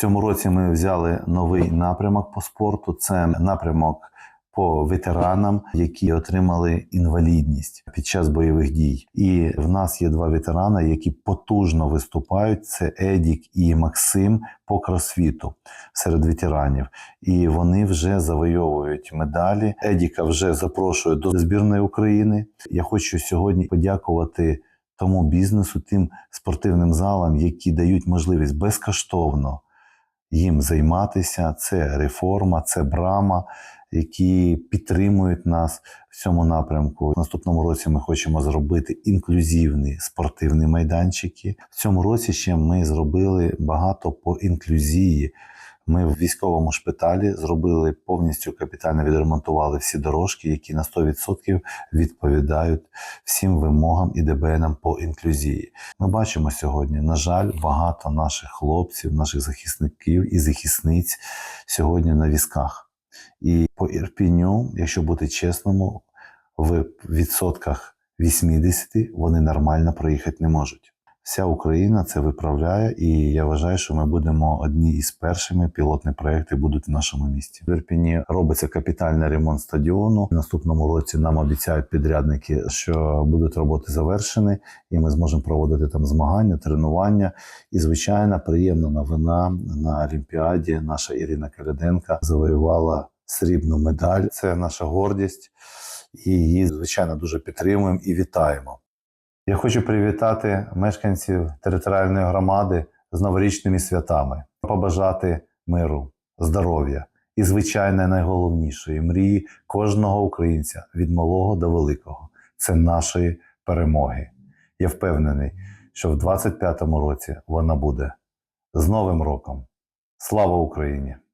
цьому році ми взяли новий напрямок по спорту. Це напрямок по ветеранам, які отримали інвалідність під час бойових дій. І в нас є два ветерани, які потужно виступають. Це Едік і Максим по кросфіту серед ветеранів. І вони вже завойовують медалі. Едіка вже запрошую до збірної України. Я хочу сьогодні подякувати тому бізнесу, тим спортивним залам, які дають можливість безкоштовно їм займатися. Це реформа, це брама, які підтримують нас в цьому напрямку. В наступному році ми хочемо зробити інклюзивні спортивні майданчики. В цьому році ще ми зробили багато по інклюзії. Ми в військовому шпиталі зробили повністю капітально відремонтували всі дорожки, які на 100% відповідають всім вимогам і ДБНам по інклюзії. Ми бачимо сьогодні, на жаль, багато наших хлопців, наших захисників і захисниць сьогодні на візках. І по Ірпіню, якщо бути чесному, в відсотках 80 вони нормально проїхати не можуть. Вся Україна це виправляє, і я вважаю, що ми будемо одні із першими. Пілотні проекти будуть в нашому місті. В Ірпіні робиться капітальний ремонт стадіону. В наступному році нам обіцяють підрядники, що будуть роботи завершені, і ми зможемо проводити там змагання, тренування. І звичайно, приємна новина на Олімпіаді. Наша Ірина Каляденка завоювала срібну медаль. Це наша гордість, і її звичайно дуже підтримуємо і вітаємо. Я хочу привітати мешканців територіальної громади з новорічними святами, побажати миру, здоров'я і, звичайно, найголовнішої мрії кожного українця від малого до великого це нашої перемоги. Я впевнений, що в 25-му році вона буде з Новим роком. Слава Україні!